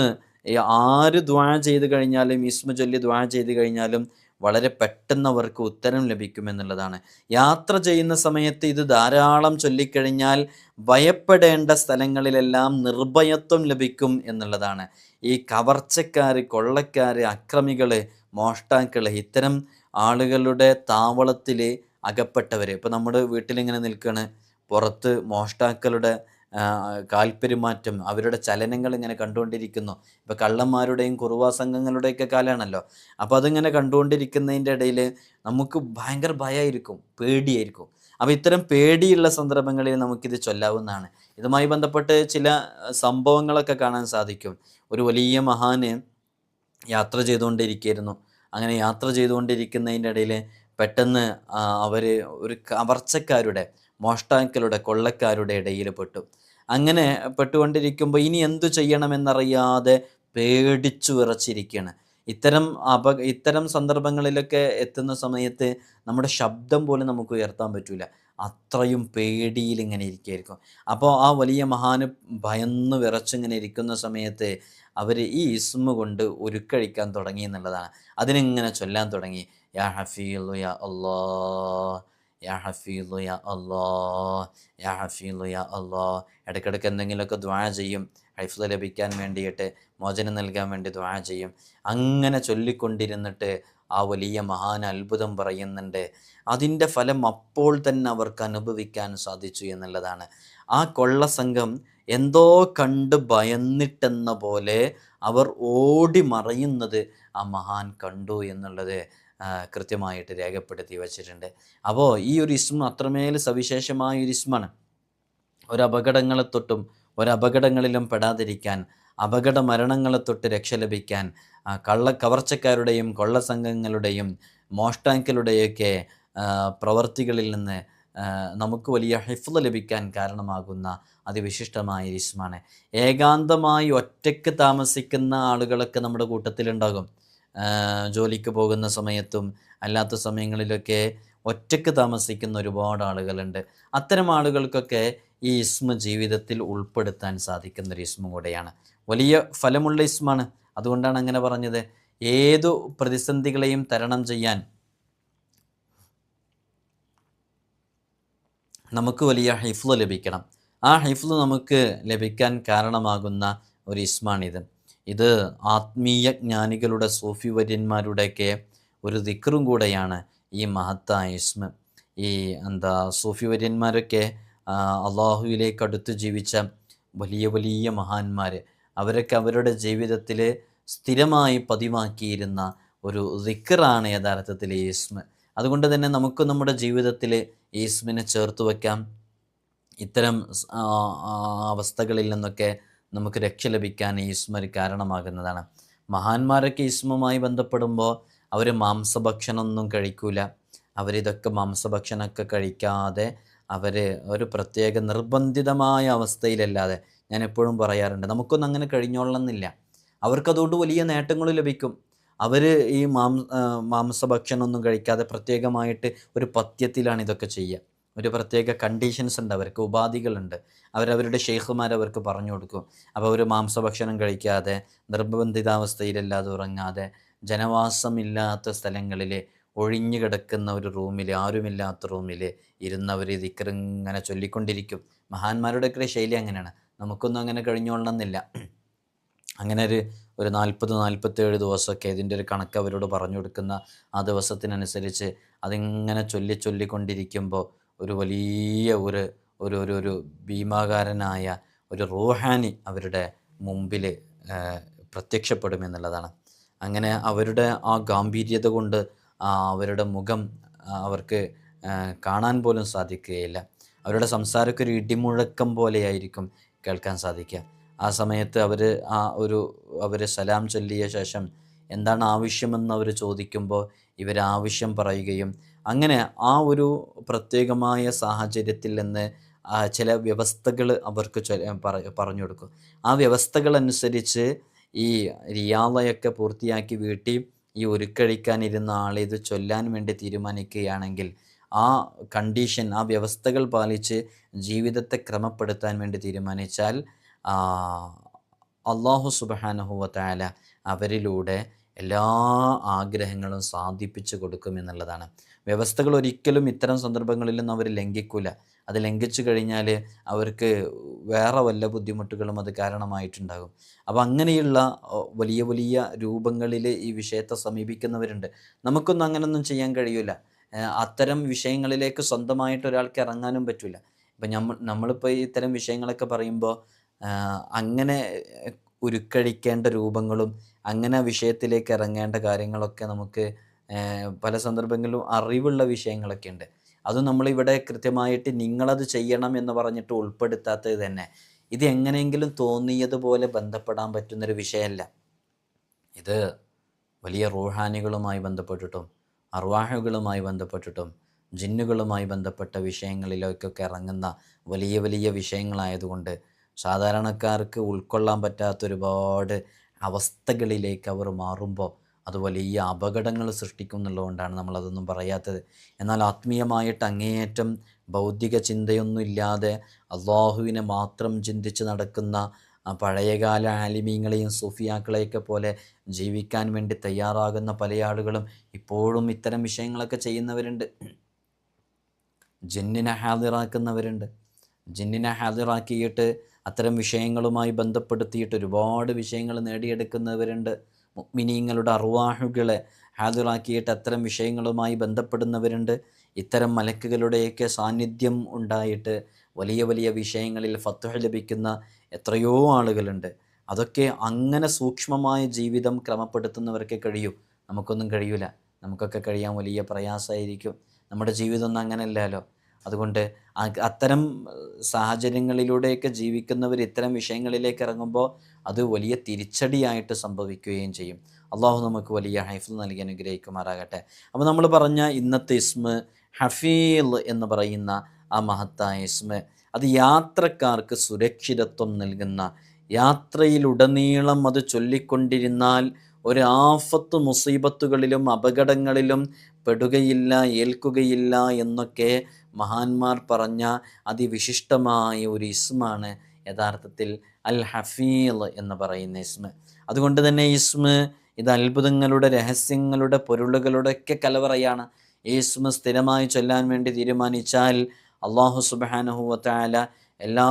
ആര് ദ്വാ ചെയ്ത് കഴിഞ്ഞാലും ഇസ്മ ചൊല്ലി ദ്വാ ചെയ്ത് കഴിഞ്ഞാലും വളരെ പെട്ടെന്ന് അവർക്ക് ഉത്തരം ലഭിക്കുമെന്നുള്ളതാണ്. യാത്ര ചെയ്യുന്ന സമയത്ത് ഇത് ധാരാളം ചൊല്ലിക്കഴിഞ്ഞാൽ ഭയപ്പെടേണ്ട സ്ഥലങ്ങളിലെല്ലാം നിർഭയത്വം ലഭിക്കും എന്നുള്ളതാണ്. ഈ കവർച്ചക്കാർ കൊള്ളക്കാർ അക്രമികൾ മോഷ്ടാക്കൾ ഇത്തരം ആളുകളുടെ താവളത്തിൽ അകപ്പെട്ടവർ ഇപ്പോൾ നമ്മുടെ വീട്ടിലിങ്ങനെ നിൽക്കുകയാണ് പുറത്ത് മോഷ്ടാക്കളുടെ കാൽപ്പെരുമാറ്റം അവരുടെ ചലനങ്ങൾ ഇങ്ങനെ കണ്ടുകൊണ്ടിരിക്കുന്നു. ഇപ്പോൾ കള്ളന്മാരുടെയും കുറുവാ സംഘങ്ങളുടെയൊക്കെ കാലമാണല്ലോ. അപ്പോൾ അതിങ്ങനെ കണ്ടുകൊണ്ടിരിക്കുന്നതിന്റെ ഇടയിൽ നമുക്ക് ഭയങ്കര ഭയമായിരിക്കും പേടിയായിരിക്കും. അപ്പോൾ ഇത്തരം പേടിയുള്ള സന്ദർഭങ്ങളിൽ നമുക്കിത് ചൊല്ലാവുന്നതാണ്. ഇതുമായി ബന്ധപ്പെട്ട് ചില സംഭവങ്ങളൊക്കെ കാണാൻ സാധിക്കും. ഒരു വലിയ മഹാന് യാത്ര ചെയ്തുകൊണ്ടിരിക്കുകയായിരുന്നു. അങ്ങനെ യാത്ര ചെയ്തുകൊണ്ടിരിക്കുന്നതിന്റെ ഇടയിൽ പെട്ടെന്ന് അവർ ഒരു കവർച്ചക്കാരുടെ മോഷ്ടാക്കളുടെ കൊള്ളക്കാരുടെ ഇടയിൽ പെട്ടു. അങ്ങനെ പെട്ടുകൊണ്ടിരിക്കുമ്പോൾ ഇനി എന്തു ചെയ്യണമെന്നറിയാതെ പേടിച്ചു വിറച്ചിരിക്കുകയാണ്. ഇത്തരം അപ ഇത്തരം സന്ദർഭങ്ങളിലൊക്കെ എത്തുന്ന സമയത്ത് നമ്മുടെ ശബ്ദം പോലും നമുക്ക് ഉയർത്താൻ പറ്റില്ല അത്രയും പേടിയിൽ ഇങ്ങനെ ഇരിക്കുകയായിരിക്കും. അപ്പോൾ ആ വലിയ മഹാന് ഭയന്ന് വിറച്ചിങ്ങനെ ഇരിക്കുന്ന സമയത്ത് അവർ ഈ ഇസ്മ കൊണ്ട് ഉരുക്കഴിക്കാൻ തുടങ്ങി എന്നുള്ളതാണ്. അതിനിങ്ങനെ ചൊല്ലാൻ തുടങ്ങി. യാ ഹഫീൽ യാ അല്ലാ യാ ഹഫീലു യാ അല്ലാ യാ ഹഫീലു യാ അല്ലാ ഇടയ്ക്കിടയ്ക്ക് എന്തെങ്കിലുമൊക്കെ ദ്വാ ചെയ്യും. ഹൈഫ്ല ലഭിക്കാൻ വേണ്ടിയിട്ട് മോചനം നൽകാൻ വേണ്ടി ദ്വാ ചെയ്യും. അങ്ങനെ ചൊല്ലിക്കൊണ്ടിരുന്നിട്ട് ആ വലിയ മഹാൻ അത്ഭുതം പറയുന്നുണ്ട്. അതിന്റെ ഫലം അപ്പോൾ തന്നെ അവർക്ക് അനുഭവിക്കാൻ സാധിച്ചു എന്നുള്ളതാണ്. ആ കൊള്ള സംഘം എന്തോ കണ്ട് ഭയന്നിട്ടെന്ന പോലെ അവർ ഓടി മറയുന്നത് ആ മഹാൻ കണ്ടു എന്നുള്ളത്. കൃത്യമായിട്ട് രേഖപ്പെടുത്തി വച്ചിട്ടുണ്ട്. അപ്പോൾ ഈ ഒരു ഇസ്മ അത്രമേൽ സവിശേഷമായ ഒരു ഇസ്മാണ്. ഒരപകടങ്ങളെ തൊട്ടും ഒരപകടങ്ങളിലും പെടാതിരിക്കാൻ അപകട മരണങ്ങളെ തൊട്ട് രക്ഷ ലഭിക്കാൻ കള്ള കവർച്ചക്കാരുടെയും കൊള്ളസംഘങ്ങളുടെയും മോഷ്ടാക്കളുടെയൊക്കെ പ്രവർത്തികളിൽ നിന്ന് നമുക്ക് വലിയ ഹിഫ്ല ലഭിക്കാൻ കാരണമാകുന്ന അതിവിശിഷ്ടമായ ഇസ്മാണ്. ഏകാന്തമായി ഒറ്റയ്ക്ക് താമസിക്കുന്ന ആളുകളൊക്കെ നമ്മുടെ കൂട്ടത്തിലുണ്ടാകും. ജോലിക്ക് പോകുന്ന സമയത്തും അല്ലാത്ത സമയങ്ങളിലൊക്കെ ഒറ്റയ്ക്ക് താമസിക്കുന്ന ഒരുപാട് ആളുകളുണ്ട്. അത്തരം ആളുകൾക്കൊക്കെ ഈ ഇസ്മ ജീവിതത്തിൽ ഉൾപ്പെടുത്താൻ സാധിക്കുന്ന ഒരു ഇസ്മ കൂടെയാണ്. വലിയ ഫലമുള്ള ഇസ്മാണ്. അതുകൊണ്ടാണ് അങ്ങനെ പറഞ്ഞത്. ഏതു പ്രതിസന്ധികളെയും തരണം ചെയ്യാൻ നമുക്ക് വലിയ ഹിഫ്ല് ലഭിക്കണം. ആ ഹിഫ്ല് നമുക്ക് ലഭിക്കാൻ കാരണമാകുന്ന ഒരു ഇസ്മാണിത്. ഇത് ആത്മീയ ജ്ഞാനികളുടെ സൂഫി വര്യന്മാരുടെയൊക്കെ ഒരു ദിക്റും കൂടെയാണ് ഈ മഹത്തായ ഇസ്മ. ഈ എന്താ സൂഫി വര്യന്മാരൊക്കെ അള്ളാഹുവിലേക്ക് അടുത്ത് ജീവിച്ച വലിയ വലിയ മഹാന്മാർ അവരൊക്കെ അവരുടെ ജീവിതത്തിൽ സ്ഥിരമായി പതിവാക്കിയിരുന്ന ഒരു ദിക്റാണ് യഥാർത്ഥത്തിൽ ഈ അതുകൊണ്ട് തന്നെ നമുക്ക് നമ്മുടെ ജീവിതത്തിൽ ഈസ്മിനെ ചേർത്ത് വയ്ക്കാം ഇത്തരം അവസ്ഥകളിൽ നിന്നൊക്കെ നമുക്ക് രക്ഷ ലഭിക്കാൻ ഈ ഇസ്മ കാരണമാകുന്നതാണ്. മഹാന്മാരൊക്കെ ഇസ്മുമായി ബന്ധപ്പെടുമ്പോൾ അവർ മാംസഭക്ഷണമൊന്നും കഴിക്കൂല. അവരിതൊക്കെ മാംസഭക്ഷണമൊക്കെ കഴിക്കാതെ അവർ ഒരു പ്രത്യേക നിർബന്ധിതമായ അവസ്ഥയിലല്ലാതെ ഞാൻ എപ്പോഴും പറയാറുണ്ട് നമുക്കൊന്നും അങ്ങനെ കഴിഞ്ഞോളണമെന്നില്ല. അവർക്കതുകൊണ്ട് വലിയ നേട്ടങ്ങൾ ലഭിക്കും. അവർ ഈ മാം ആ, മാംസഭക്ഷണമൊന്നും കഴിക്കാതെ പ്രത്യേകമായിട്ട് ഒരു പഥ്യത്തിലാണ് ഇതൊക്കെ ചെയ്യുക. ഒരു പ്രത്യേക കണ്ടീഷൻസ് ഉണ്ട്. അവർക്ക് ഉപാധികളുണ്ട്. അവരവരുടെ ഷെയ്ഖുമാർ അവർക്ക് പറഞ്ഞു കൊടുക്കും. അപ്പോൾ അവർ മാംസഭക്ഷണം കഴിക്കാതെ നിർബന്ധിതാവസ്ഥയിലല്ലാതെ ഉറങ്ങാതെ ജനവാസമില്ലാത്ത സ്ഥലങ്ങളിൽ ഒഴിഞ്ഞു കിടക്കുന്ന ഒരു റൂമിൽ ആരുമില്ലാത്ത റൂമിൽ ഇരുന്നവർ ദിക്കറിങ്ങനെ ചൊല്ലിക്കൊണ്ടിരിക്കും. മഹാന്മാരുടെയൊക്കെ ശൈലി അങ്ങനെയാണ്. നമുക്കൊന്നും അങ്ങനെ കഴിഞ്ഞുകൊള്ളണമെന്നില്ല. അങ്ങനെ ഒരു ഒരു നാൽപ്പത് നാൽപ്പത്തേഴ് ദിവസമൊക്കെ ഇതിന്റെ ഒരു കണക്ക് അവരോട് പറഞ്ഞു കൊടുക്കുന്ന ആ ദിവസത്തിനനുസരിച്ച് അതിങ്ങനെ ചൊല്ലി ചൊല്ലിക്കൊണ്ടിരിക്കുമ്പോൾ ഒരു വലിയ ഒരു ഒരു ഒരു ഒരു ഭീമാകാരനായ ഒരു റൂഹാനി അവരുടെ മുമ്പിൽ പ്രത്യക്ഷപ്പെടുമെന്നുള്ളതാണ് അങ്ങനെ അവരുടെ ആ ഗാംഭീര്യത കൊണ്ട് അവരുടെ മുഖം അവർക്ക് കാണാൻ പോലും സാധിക്കുകയില്ല. അവരുടെ സംസാരമൊക്കെ ഒരു ഇടിമുഴക്കം പോലെയായിരിക്കും കേൾക്കാൻ സാധിക്കുക. ആ സമയത്ത് അവർ ആ ഒരു അവർ സലാം ചൊല്ലിയ ശേഷം എന്താണ് ആവശ്യമെന്ന് അവർ ചോദിക്കുമ്പോൾ ഇവർ ആവശ്യം പറയുകയും അങ്ങനെ ആ ഒരു പ്രത്യേകമായ സാഹചര്യത്തിൽ നിന്ന് ചില വ്യവസ്ഥകൾ അവർക്ക് പറഞ്ഞു കൊടുക്കും. ആ വ്യവസ്ഥകൾ അനുസരിച്ച് ഈ റിയാളയൊക്കെ പൂർത്തിയാക്കി വീട്ടിൽ ഈ ഒരുക്കഴിക്കാനിരുന്ന ആളെ ഇത് ചൊല്ലാൻ വേണ്ടി തീരുമാനിക്കുകയാണെങ്കിൽ ആ കണ്ടീഷൻ ആ വ്യവസ്ഥകൾ പാലിച്ച് ജീവിതത്തെ ക്രമപ്പെടുത്താൻ വേണ്ടി തീരുമാനിച്ചാൽ അള്ളാഹു സുബഹാനഹുവത്തായ അവരിലൂടെ എല്ലാ ആഗ്രഹങ്ങളും സാധിപ്പിച്ചു കൊടുക്കുമെന്നുള്ളതാണ് വ്യവസ്ഥകൾ ഒരിക്കലും ഇത്തരം സന്ദർഭങ്ങളിലൊന്നും അവർ ലംഘിക്കൂല. അത് ലംഘിച്ചു കഴിഞ്ഞാൽ അവർക്ക് വേറെ വല്ല ബുദ്ധിമുട്ടുകളും അത് കാരണമായിട്ടുണ്ടാകും. അപ്പോൾ അങ്ങനെയുള്ള വലിയ വലിയ രൂപങ്ങളിൽ ഈ വിഷയത്തെ സമീപിക്കുന്നവരുണ്ട്. നമുക്കൊന്നും അങ്ങനൊന്നും ചെയ്യാൻ കഴിയില്ല അത്തരം വിഷയങ്ങളിലേക്ക് സ്വന്തമായിട്ട് ഒരാൾക്ക് ഇറങ്ങാനും പറ്റില്ല ഇപ്പം നമ്മൾ നമ്മളിപ്പോൾ ഇത്തരം വിഷയങ്ങളൊക്കെ പറയുമ്പോൾ അങ്ങനെ ഉരുക്കഴിക്കേണ്ട രൂപങ്ങളും അങ്ങനെ വിഷയത്തിലേക്ക് ഇറങ്ങേണ്ട കാര്യങ്ങളൊക്കെ നമുക്ക് പല സന്ദർഭങ്ങളിലും അറിവുള്ള വിഷയങ്ങളൊക്കെ ഉണ്ട്. അത് നമ്മളിവിടെ കൃത്യമായിട്ട് നിങ്ങളത് ചെയ്യണം എന്ന് പറഞ്ഞിട്ട് ഉൾപ്പെടുത്താത്തത് തന്നെ. ഇത് എങ്ങനെയെങ്കിലും തോന്നിയതുപോലെ ബന്ധപ്പെടാൻ പറ്റുന്നൊരു വിഷയമല്ല. ഇത് വലിയ റൂഹാനികളുമായി ബന്ധപ്പെട്ടിട്ടും അർവാഹുകളുമായി ബന്ധപ്പെട്ടിട്ടും ജിന്നുകളുമായി ബന്ധപ്പെട്ട വിഷയങ്ങളിലേക്കൊക്കെ ഇറങ്ങുന്ന വലിയ വലിയ വിഷയങ്ങളായതുകൊണ്ട് സാധാരണക്കാർക്ക് ഉൾക്കൊള്ളാൻ പറ്റാത്ത ഒരുപാട് അവസ്ഥകളിലേക്ക് അവർ മാറുമ്പോൾ അത് വലിയ അപകടങ്ങൾ സൃഷ്ടിക്കും എന്നുള്ളതുകൊണ്ടാണ് നമ്മളതൊന്നും പറയാത്തത്. എന്നാൽ ആത്മീയമായിട്ട് അങ്ങേയറ്റം ഭൗതിക ചിന്തയൊന്നുമില്ലാതെ അള്ളാഹുവിനെ മാത്രം ചിന്തിച്ച് നടക്കുന്ന പഴയകാല ആലിമീങ്ങളെയും സൂഫിയാക്കളെയൊക്കെ പോലെ ജീവിക്കാൻ വേണ്ടി തയ്യാറാകുന്ന പല ആളുകളും ഇപ്പോഴും ഇത്തരം വിഷയങ്ങളൊക്കെ ചെയ്യുന്നവരുണ്ട്. ജിന്നിനെ ഹാദിറാക്കുന്നവരുണ്ട്. ജിന്നിനെ ഹാദിറാക്കിയിട്ട് അത്തരം വിഷയങ്ങളുമായി ബന്ധപ്പെടുത്തിയിട്ട് ഒരുപാട് വിഷയങ്ങൾ നേടിയെടുക്കുന്നവരുണ്ട്. മുഗ്മിനീങ്ങളുടെ അറുവാഹുകളെ ഹാജരാക്കിയിട്ട് അത്തരം വിഷയങ്ങളുമായി ബന്ധപ്പെടുന്നവരുണ്ട്. ഇത്തരം മലക്കുകളുടെയൊക്കെ സാന്നിധ്യം ഉണ്ടായിട്ട് വലിയ വലിയ വിഷയങ്ങളിൽ ഫത്തുഹ ലഭിക്കുന്ന എത്രയോ ആളുകളുണ്ട്. അതൊക്കെ അങ്ങനെ സൂക്ഷ്മമായ ജീവിതം ക്രമപ്പെടുത്തുന്നവർക്ക് കഴിയൂ. നമുക്കൊന്നും കഴിയൂല. നമുക്കൊക്കെ കഴിയാൻ വലിയ പ്രയാസമായിരിക്കും. നമ്മുടെ ജീവിതം ഒന്നും അങ്ങനെയല്ലല്ലോ. അതുകൊണ്ട് അത്തരം സാഹചര്യങ്ങളിലൂടെയൊക്കെ ജീവിക്കുന്നവർ ഇത്തരം വിഷയങ്ങളിലേക്ക് ഇറങ്ങുമ്പോൾ അത് വലിയ തിരിച്ചടിയായിട്ട് സംഭവിക്കുകയും ചെയ്യും. അള്ളാഹു നമുക്ക് വലിയ ഹൈഫ് നൽകി അനുഗ്രഹിക്കുമാറാകട്ടെ. അപ്പോൾ നമ്മൾ പറഞ്ഞ ഇന്നത്തെ ഇസ്മ ഹഫീൽ എന്ന് പറയുന്ന ആ മഹത്തായ ഇസ്മ അത് യാത്രക്കാർക്ക് സുരക്ഷിതത്വം നൽകുന്ന യാത്രയിലുടനീളം അത് ചൊല്ലിക്കൊണ്ടിരുന്നാൽ ഒരു ആഫത്ത് മുസീബത്തുകളിലും അപകടങ്ങളിലും പെടുകയില്ല ഏൽക്കുകയില്ല എന്നൊക്കെ മഹാന്മാർ പറഞ്ഞ അതിവിശിഷ്ടമായ ഒരു ഇസ്മാണ് യഥാർത്ഥത്തിൽ അൽ ഹഫീൽ എന്ന് പറയുന്ന ഇസ്മ. അതുകൊണ്ട് തന്നെ ഇസ്മ ഇത് അത്ഭുതങ്ങളുടെ രഹസ്യങ്ങളുടെ പൊരുളുകളുടെ ഒക്കെ കലവറയാണ്. ഈ സ്ഥിരമായി ചൊല്ലാൻ വേണ്ടി തീരുമാനിച്ചാൽ അള്ളാഹു സുബാനഹുവത്തായ എല്ലാ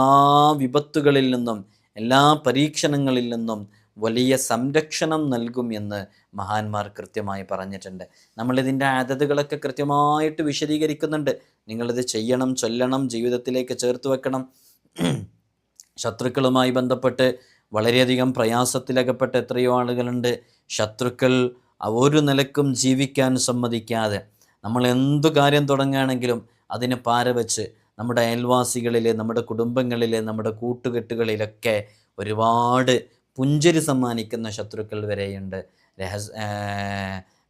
വിപത്തുകളിൽ നിന്നും എല്ലാ പരീക്ഷണങ്ങളിൽ നിന്നും വലിയ സംരക്ഷണം നൽകും എന്ന് മഹാന്മാർ കൃത്യമായി പറഞ്ഞിട്ടുണ്ട്. നമ്മളിതിന്റെ ആദതുകളൊക്കെ കൃത്യമായിട്ട് വിശദീകരിക്കുന്നുണ്ട്. നിങ്ങളിത് ചെയ്യണം ചൊല്ലണം ജീവിതത്തിലേക്ക് ചേർത്ത് വെക്കണം. ശത്രുക്കളുമായി ബന്ധപ്പെട്ട് വളരെയധികം പ്രയാസത്തിലകപ്പെട്ട എത്രയോ ആളുകളുണ്ട്. ശത്രുക്കൾ ഒരു നിലക്കും ജീവിക്കാൻ സമ്മതിക്കാതെ നമ്മൾ എന്തു കാര്യം തുടങ്ങുകയാണെങ്കിലും അതിന് പാര വെച്ച് നമ്മുടെ അയൽവാസികളിലെ നമ്മുടെ കുടുംബങ്ങളിലെ നമ്മുടെ കൂട്ടുകെട്ടുകളിലൊക്കെ ഒരുപാട് പുഞ്ചിരി സമ്മാനിക്കുന്ന ശത്രുക്കൾ വരെയുണ്ട്. രഹസ്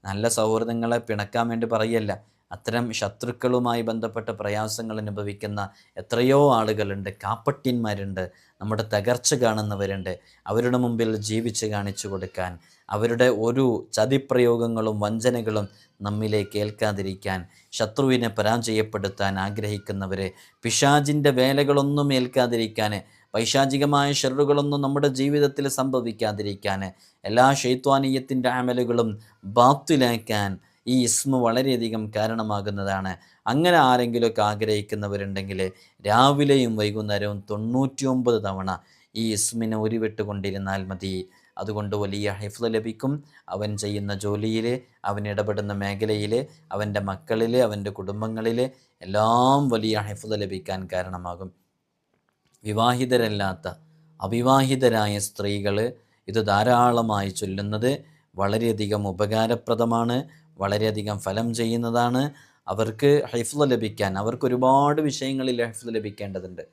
നല്ല സൗഹൃദങ്ങളെ പിണക്കാൻ വേണ്ടി പറയല്ല. അത്തരം ശത്രുക്കളുമായി ബന്ധപ്പെട്ട പ്രയാസങ്ങൾ അനുഭവിക്കുന്ന എത്രയോ ആളുകളുണ്ട്. കാപ്പട്യന്മാരുണ്ട്. നമ്മുടെ തകർച്ച കാണുന്നവരുണ്ട്. അവരുടെ മുമ്പിൽ ജീവിച്ച് കാണിച്ചു കൊടുക്കാൻ അവരുടെ ഒരു ചതിപ്രയോഗങ്ങളും വഞ്ചനകളും നമ്മിലേക്ക് ഏൽക്കാതിരിക്കാൻ ശത്രുവിനെ പരാജയപ്പെടുത്താൻ ആഗ്രഹിക്കുന്നവരെ പിശാജിന്റെ വേലകളൊന്നും ഏൽക്കാതിരിക്കാൻ പൈശാചികമായ ഷെറുകളൊന്നും നമ്മുടെ ജീവിതത്തിൽ സംഭവിക്കാതിരിക്കാൻ എല്ലാ ഷെയ്ത്വാനീയത്തിന്റെ അമലുകളും ബാത്തിലാക്കാൻ ഈ ഇസ്മ വളരെയധികം കാരണമാകുന്നതാണ്. അങ്ങനെ ആരെങ്കിലുമൊക്കെ ആഗ്രഹിക്കുന്നവരുണ്ടെങ്കിൽ രാവിലെയും വൈകുന്നേരവും തൊണ്ണൂറ്റി ഒമ്പത് തവണ ഈ ഇസ്മിനെ ഉരുവിട്ടുകൊണ്ടിരുന്നാൽ മതി. അതുകൊണ്ട് വലിയ ഹൈഫ്ല ലഭിക്കും. അവൻ ചെയ്യുന്ന ജോലിയിൽ അവൻ ഇടപെടുന്ന മേഖലയിൽ അവന്റെ മക്കളിൽ അവന്റെ കുടുംബങ്ങളിൽ എല്ലാം വലിയ ഹൈഫ്ല ലഭിക്കാൻ കാരണമാകും. വിവാഹിതരല്ലാത്ത അവിവാഹിതരായ സ്ത്രീകൾ ഇത് ധാരാളമായി ചൊല്ലുന്നത് വളരെയധികം ഉപകാരപ്രദമാണ് വളരെയധികം ഫലം ചെയ്യുന്നതാണ്. അവർക്ക് ഹൈഫ്ല ലഭിക്കാൻ അവർക്ക് ഒരുപാട് വിഷയങ്ങളിൽ ഹൈഫ്ല ലഭിക്കേണ്ടതുണ്ട്.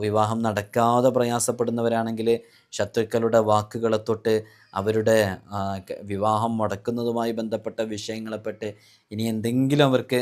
വിവാഹം നടക്കാതെ പ്രയാസപ്പെടുന്നവരാണെങ്കിൽ ശത്രുക്കളുടെ വാക്കുകളെ തൊട്ട് അവരുടെ വിവാഹം മുടക്കുന്നതുമായി ബന്ധപ്പെട്ട വിഷയങ്ങളെപ്പെട്ട് ഇനി എന്തെങ്കിലും അവർക്ക്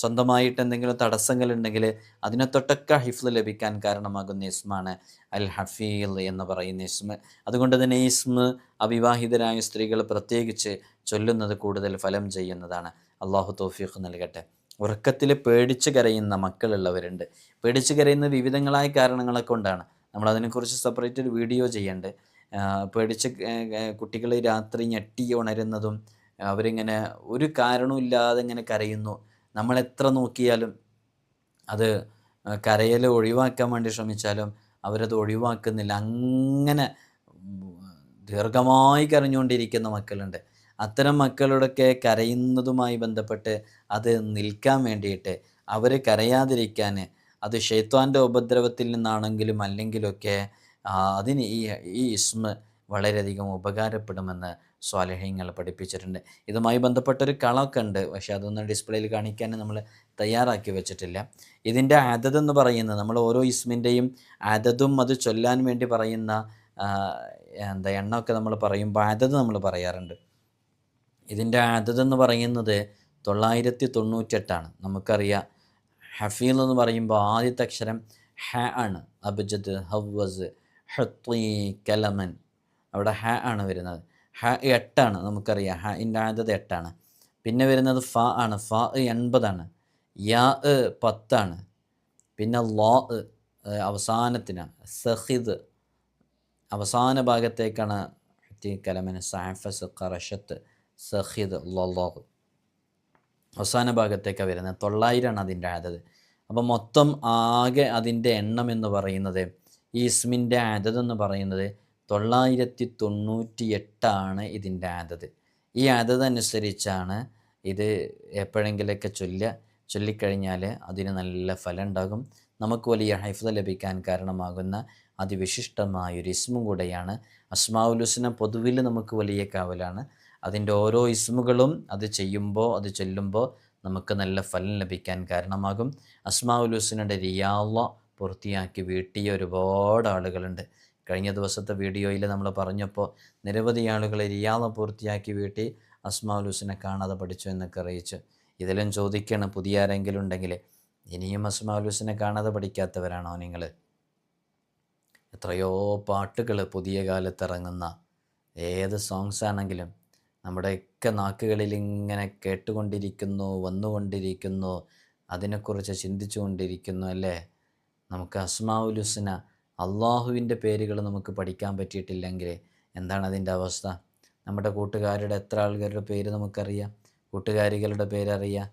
സ്വന്തമായിട്ട് എന്തെങ്കിലും തടസ്സങ്ങൾ ഉണ്ടെങ്കിൽ അതിനെ തൊട്ടൊക്കെ ഹിഫ്ല് ലഭിക്കാൻ കാരണമാകുന്ന ഇസ്മാണ് അൽ ഹഫീൽ എന്ന് പറയുന്ന ഇസ്മ. അതുകൊണ്ട് തന്നെ ഇസ്മ അവിവാഹിതരായ സ്ത്രീകൾ പ്രത്യേകിച്ച് ചൊല്ലുന്നത് കൂടുതൽ ഫലം ചെയ്യുന്നതാണ്. അള്ളാഹു തോഫീഖ് നൽകട്ടെ. ഉറക്കത്തിൽ പേടിച്ച് കരയുന്ന മക്കളുള്ളവരുണ്ട്. പേടിച്ച് കരയുന്ന വിവിധങ്ങളായ കാരണങ്ങളെ കൊണ്ടാണ് നമ്മൾ അതിനെക്കുറിച്ച് സെപ്പറേറ്റ് ഒരു വീഡിയോ ചെയ്യേണ്ടത്. പേടിച്ച് കുട്ടികളെ രാത്രി ഞെട്ടി ഉണരുന്നതും അവരിങ്ങനെ ഒരു കാരണവും ഇല്ലാതെ ഇങ്ങനെ കരയുന്നു. നമ്മൾ എത്ര നോക്കിയാലും അത് കരയിൽ ഒഴിവാക്കാൻ വേണ്ടി ശ്രമിച്ചാലും അവരത് ഒഴിവാക്കുന്നില്ല. അങ്ങനെ ദീർഘമായി കരഞ്ഞുകൊണ്ടിരിക്കുന്ന മക്കളുണ്ട്. അത്തരം മക്കളുടെയൊക്കെ കരയുന്നതുമായി ബന്ധപ്പെട്ട് അത് നിൽക്കാൻ വേണ്ടിയിട്ട് അവർ കരയാതിരിക്കാൻ അത് ഷെയ്ത്വാന്റെ ഉപദ്രവത്തിൽ നിന്നാണെങ്കിലും അല്ലെങ്കിലൊക്കെ അതിന് ഈ ഈ ഇസ്മ വളരെയധികം ഉപകാരപ്പെടുമെന്ന് സ്വാലഹ്യങ്ങൾ പഠിപ്പിച്ചിട്ടുണ്ട്. ഇതുമായി ബന്ധപ്പെട്ടൊരു കളമൊക്കെ ഉണ്ട് പക്ഷേ അതൊന്നും ഡിസ്പ്ലേയിൽ കാണിക്കാൻ നമ്മൾ തയ്യാറാക്കി വെച്ചിട്ടില്ല. ഇതിന്റെ അതതെന്ന് എന്ന് പറയുന്നത് നമ്മൾ ഓരോ ഇസ്മിന്റെയും അതതും അത് ചൊല്ലാൻ വേണ്ടി പറയുന്ന എന്താ എണ്ണമൊക്കെ നമ്മൾ പറയുമ്പോൾ അതത് നമ്മൾ പറയാറുണ്ട്. ഇതിന്റെ അതതെന്ന് എന്ന് പറയുന്നത് തൊള്ളായിരത്തി തൊണ്ണൂറ്റെട്ടാണ് നമുക്കറിയാം ഹഫീൽ എന്ന് പറയുമ്പോൾ ആദ്യത്തെ അക്ഷരം ഹ ആണ്. അബ്ജദ് ഹവ്വസ് ഹത്വീ കലമൻ. അവിടെ ഹ ആണ് വരുന്നത്. ഹ എട്ടാണ് നമുക്കറിയാം. ഹ ഇന്റെ ആദ്യത എട്ടാണ്. പിന്നെ വരുന്നത് ഫ ആണ്. ഫ എൺപതാണ്. യാ പത്താണ്. പിന്നെ ലോ അവസാനത്തിന് സഹിദ് അവസാന ഭാഗത്തേക്കാണ് കലമന് സാഫസ് കറഷത്ത് സഹിദ് ലൊലോഹ് അവസാന ഭാഗത്തേക്കാണ് വരുന്നത്. തൊള്ളായിരമാണ് അതിന്റെ ആദത്. അപ്പം മൊത്തം ആകെ അതിന്റെ എണ്ണം എന്ന് പറയുന്നത് ഈ ഇസ്മിന്റെ എന്ന് പറയുന്നത് തൊള്ളായിരത്തി തൊണ്ണൂറ്റി എട്ടാണ് ഇതിന്റെ ആദത്. ഈ ആദത് അനുസരിച്ചാണ് ഇത് എപ്പോഴെങ്കിലൊക്കെ ചൊല്ല ചൊല്ലിക്കഴിഞ്ഞാൽ അതിന് നല്ല ഫലം ഉണ്ടാകും നമുക്ക് വലിയ ഹൈഫ ലഭിക്കാൻ കാരണമാകുന്ന അതിവിശിഷ്ടമായ ഒരു ഇസ്മും കൂടെയാണ്. അസ്മാഉൽ ഹുസ്ന പൊതുവിൽ നമുക്ക് വലിയ കാവലാണ്. അതിന്റെ ഓരോ ഇസ്മുകളും അത് ചെയ്യുമ്പോൾ അത് ചൊല്ലുമ്പോൾ നമുക്ക് നല്ല ഫലം ലഭിക്കാൻ കാരണമാകും. അസ്മാഉൽ ഹുസ്നയുടെ റിയാള പൂർത്തിയാക്കി വീട്ടിയ ഒരുപാട് ആളുകളുണ്ട്. കഴിഞ്ഞ ദിവസത്തെ വീഡിയോയിൽ നമ്മൾ പറഞ്ഞപ്പോൾ നിരവധി ആളുകൾ റിയാദ പൂർത്തിയാക്കി വീട്ടി അസ്മാഉൽ ഹുസ്നെ കാണാതെ പഠിച്ചു എന്നൊക്കെ അറിയിച്ചു ഇതിലും ചോദിക്കണം പുതിയ ആരെങ്കിലും ഉണ്ടെങ്കിൽ ഇനിയും അസ്മാഉൽ ഹുസ്നെ കാണാതെ പഠിക്കാത്തവരാണോ നിങ്ങൾ? എത്രയോ പാട്ടുകൾ പുതിയ കാലത്ത് ഇറങ്ങുന്ന ഏത് സോങ്സ് ആണെങ്കിലും നമ്മുടെയൊക്കെ നാക്കുകളിൽ ഇങ്ങനെ കേട്ടുകൊണ്ടിരിക്കുന്നു വന്നുകൊണ്ടിരിക്കുന്നു അതിനെക്കുറിച്ച് ചിന്തിച്ചുകൊണ്ടിരിക്കുന്നു അല്ലേ? നമുക്ക് അസ്മാഉൽ ഹുസ്ന അള്ളാഹുവിന്റെ പേരുകൾ നമുക്ക് പഠിക്കാൻ പറ്റിയിട്ടില്ലെങ്കിൽ എന്താണ് അതിന്റെ അവസ്ഥ? നമ്മുടെ കൂട്ടുകാരുടെ എത്ര ആൾക്കാരുടെ പേര് നമുക്കറിയാം? കൂട്ടുകാരികളുടെ പേരറിയാം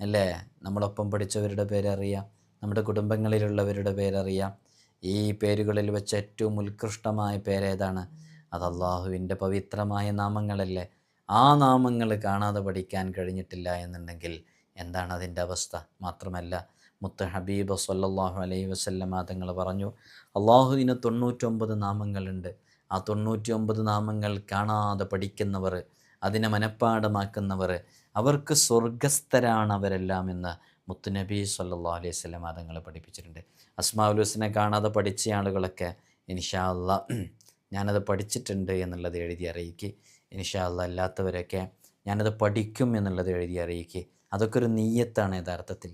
അല്ലേ? നമ്മളൊപ്പം പഠിച്ചവരുടെ പേരറിയാം നമ്മുടെ കുടുംബങ്ങളിലുള്ളവരുടെ പേരറിയാം. ഈ പേരുകളിൽ വെച്ച് ഏറ്റവും ഉത്കൃഷ്ടമായ പേരേതാണ് അത് അള്ളാഹുവിന്റെ പവിത്രമായ നാമങ്ങളല്ലേ. ആ നാമങ്ങൾ കാണാതെ പഠിക്കാൻ കഴിഞ്ഞിട്ടില്ല എന്നുണ്ടെങ്കിൽ എന്താണ് അതിന്റെ അവസ്ഥ? മാത്രമല്ല മുത്ത് ഹബീബ് സല്ലാഹു അലൈഹി വസല്ലമ തങ്ങൾ പറഞ്ഞു അള്ളാഹുവിന് തൊണ്ണൂറ്റൊമ്പത് നാമങ്ങളുണ്ട്. ആ തൊണ്ണൂറ്റി ഒമ്പത് നാമങ്ങൾ കാണാതെ പഠിക്കുന്നവർ അതിനെ മനഃപ്പാടമാക്കുന്നവർ അവർക്ക് സ്വർഗസ്ഥരാണ് അവരെല്ലാം എന്ന് മുത്തുനബി സല്ലാ അലൈഹി വസല്ലമ തങ്ങൾ പഠിപ്പിച്ചിട്ടുണ്ട്. അസ്മാഉൽ ഹുസ്നെ കാണാതെ പഠിച്ച ആളുകളൊക്കെ ഇൻഷാല്ല ഞാനത് പഠിച്ചിട്ടുണ്ട് എന്നുള്ളത് എഴുതി അറിയിക്കുക ഇൻഷാല്ല അല്ലാ അല്ലാത്തവരൊക്കെ ഞാനത് പഠിക്കും എന്നുള്ളത് എഴുതി അറിയിക്കുക അതൊക്കെ ഒരു നീയത്താണ് യഥാർത്ഥത്തിൽ.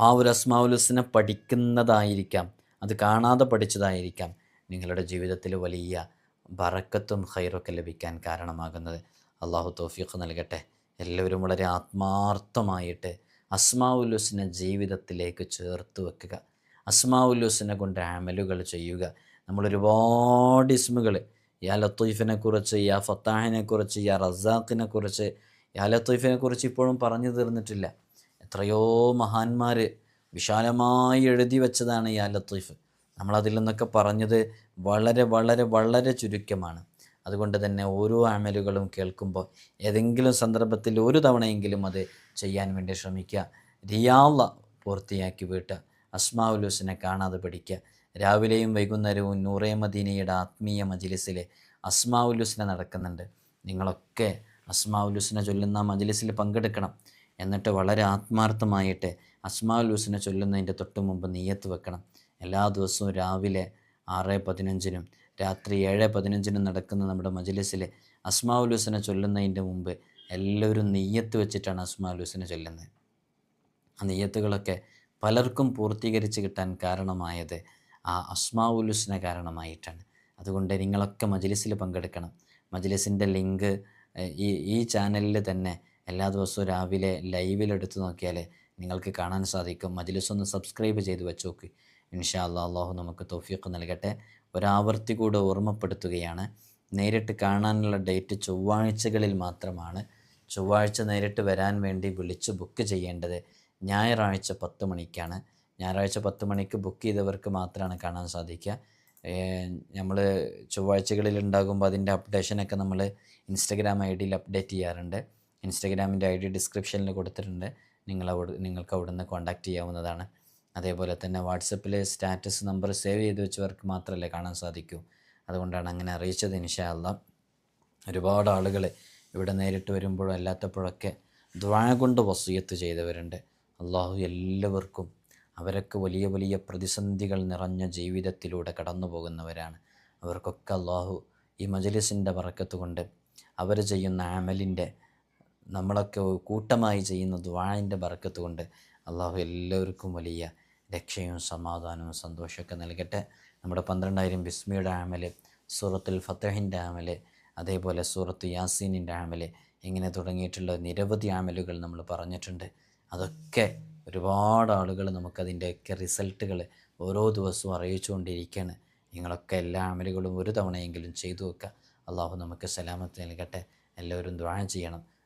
ആ ഒരു അസ്മാവുലുസിനെ പഠിക്കുന്നതായിരിക്കാം. അത് കാണാതെ പഠിച്ചതായിരിക്കാം നിങ്ങളുടെ ജീവിതത്തിൽ വലിയ ബറക്കത്തും ഹൈറൊക്കെ ലഭിക്കാൻ കാരണമാകുന്നത്. അള്ളാഹു തോഫീഖ് നൽകട്ടെ. എല്ലാവരും വളരെ ആത്മാർത്ഥമായിട്ട് അസ്മാഉൽ ഹുസ്നെ ജീവിതത്തിലേക്ക് ചേർത്ത് വെക്കുക. അസ്മാഉൽ ഹുസ്നെ കൊണ്ട് അമലുകൾ ചെയ്യുക. നമ്മളൊരുപാട് ഇസ്മുകൾ യാ ലത്തീഫിനെ കുറിച്ച് യാ ഫത്താഹിനെ കുറിച്ച് യാ റസാഖിനെ കുറിച്ച് യാ ലത്തീഫിനെ കുറിച്ച് ഇപ്പോഴും പറഞ്ഞു തീർന്നിട്ടില്ല. എത്രയോ മഹാന്മാർ വിശാലമായി എഴുതി വെച്ചതാണ് ഈ ലത്തീഫ് നമ്മളതിൽ നിന്നൊക്കെ പറഞ്ഞത് വളരെ വളരെ വളരെ ചുരുക്കമാണ്. അതുകൊണ്ട് തന്നെ ഓരോ അമലുകളും കേൾക്കുമ്പോൾ ഏതെങ്കിലും സന്ദർഭത്തിൽ ഒരു തവണയെങ്കിലും അത് ചെയ്യാൻ വേണ്ടി ശ്രമിക്കുക. റിയാള പൂർത്തിയാക്കി വീട്ടുക അസ്മാഉൽ ഹുസിനെ കാണാതെ പഠിക്കുക രാവിലെയും വൈകുന്നേരവും നൂറേ മദീനയുടെ ആത്മീയ മജിലിസിലെ അസ്മാഉൽ ഹുസ്ന നടക്കുന്നുണ്ട്. നിങ്ങളൊക്കെ അസ്മാഉൽ ഹുസ്ന ചൊല്ലുന്ന മജിലിസിൽ പങ്കെടുക്കണം. എന്നിട്ട് വളരെ ആത്മാർത്ഥമായിട്ട് അസ്മാഉൽ ഹുസ്ന ചൊല്ലുന്നതിന്റെ തൊട്ട് മുമ്പ് നീയത്ത് വെക്കണം. എല്ലാ ദിവസവും രാവിലെ ആറ് പതിനഞ്ചിനും രാത്രി ഏഴ് പതിനഞ്ചിനും നടക്കുന്ന നമ്മുടെ മജിലിസിൽ അസ്മാഉൽ ഹുസ്ന ചൊല്ലുന്നതിന്റെ മുമ്പ് എല്ലാവരും നെയ്യത്ത് വെച്ചിട്ടാണ് അസ്മാഉൽ ഹുസ്ന ചൊല്ലുന്നത്. ആ നെയ്യത്തുകളൊക്കെ പലർക്കും പൂർത്തീകരിച്ച് കിട്ടാൻ കാരണമായത് ആ അസ്മാഉൽ ഹുസ്ന കാരണമായിട്ടാണ്. അതുകൊണ്ട് നിങ്ങളൊക്കെ മജ്ലിസിൽ പങ്കെടുക്കണം. മജ്ലിസിന്റെ ലിങ്ക് ഈ ഈ ചാനലിൽ തന്നെ എല്ലാ ദിവസവും രാവിലെ ലൈവിലെടുത്ത് നോക്കിയാൽ നിങ്ങൾക്ക് കാണാൻ സാധിക്കും. മജിലിസൊന്ന് സബ്സ്ക്രൈബ് ചെയ്ത് വെച്ച് നോക്ക് ഇൻഷാ അല്ലാ അള്ളാഹു നമുക്ക് തൗഫീഖ് നൽകട്ടെ. ഒരാവർത്തി കൂടെ ഓർമ്മപ്പെടുത്തുകയാണ്. നേരിട്ട് കാണാനുള്ള ഡേറ്റ് ചൊവ്വാഴ്ചകളിൽ മാത്രമാണ്. ചൊവ്വാഴ്ച നേരിട്ട് വരാൻ വേണ്ടി വിളിച്ച് ബുക്ക് ചെയ്യേണ്ടത് ഞായറാഴ്ച പത്ത് മണിക്കാണ്. ഞായറാഴ്ച പത്ത് മണിക്ക് ബുക്ക് ചെയ്തവർക്ക് മാത്രമാണ് കാണാൻ സാധിക്കുക. നമ്മൾ ചൊവ്വാഴ്ചകളിൽ ഉണ്ടാകുമ്പോൾ അതിന്റെ അപ്ഡേഷനൊക്കെ നമ്മൾ ഇൻസ്റ്റഗ്രാം ഐ ഡിയിൽ അപ്ഡേറ്റ് ചെയ്യാറുണ്ട്. ഇൻസ്റ്റഗ്രാമിന്റെ ഐ ഡി ഡിസ്ക്രിപ്ഷനിൽ കൊടുത്തിട്ടുണ്ട്. നിങ്ങൾ അവിടെ നിങ്ങൾക്ക് അവിടുന്ന് കോൺടാക്റ്റ് ചെയ്യാവുന്നതാണ്. അതേപോലെ തന്നെ വാട്സപ്പിൽ സ്റ്റാറ്റസ് നമ്പർ സേവ് ചെയ്ത് വെച്ചവർക്ക് മാത്രമല്ലേ കാണാൻ സാധിക്കൂ. അതുകൊണ്ടാണ് അങ്ങനെ അറിയിച്ചത് ഇൻഷാല്ല ഒരുപാട് ആളുകൾ ഇവിടെ നേരിട്ട് വരുമ്പോഴും അല്ലാത്തപ്പോഴൊക്കെ ദ്വാ കൊണ്ട് വസൂയത്ത് ചെയ്തവരുണ്ട്. അള്ളാഹു എല്ലാവർക്കും അവരൊക്കെ വലിയ വലിയ പ്രതിസന്ധികൾ നിറഞ്ഞ ജീവിതത്തിലൂടെ കടന്നു പോകുന്നവരാണ് അവർക്കൊക്കെ അള്ളാഹു ഈ മജലിസിന്റെ പറക്കത്ത് കൊണ്ട് അവർ ചെയ്യുന്ന അമലിന്റെ നമ്മളൊക്കെ കൂട്ടമായി ചെയ്യുന്ന ദ്വാഴിന്റെ ബർക്കത്ത് കൊണ്ട് അള്ളാഹു എല്ലാവർക്കും വലിയ രക്ഷയും സമാധാനവും സന്തോഷമൊക്കെ നൽകട്ടെ. നമ്മുടെ പന്ത്രണ്ടായിരം ബിസ്മിയുടെ ആമൽ സൂറത്തുൽ ഫത്തഹിന്റെ ആമൽ അതേപോലെ സൂറത്ത് യാസീനിന്റെ ആമൽ ഇങ്ങനെ തുടങ്ങിയിട്ടുള്ള നിരവധി ആമലുകൾ നമ്മൾ പറഞ്ഞിട്ടുണ്ട്. അതൊക്കെ ഒരുപാട് ആളുകൾ നമുക്കതിന്റെയൊക്കെ റിസൾട്ടുകൾ ഓരോ ദിവസവും അറിയിച്ചുകൊണ്ടിരിക്കുകയാണ്. നിങ്ങളൊക്കെ എല്ലാ അമലുകളും ഒരു തവണയെങ്കിലും ചെയ്തു വെക്കുക അള്ളാഹു നമുക്ക് സലാമത്ത് നൽകട്ടെ. എല്ലാവരും ദ്വാഴ ചെയ്യണം.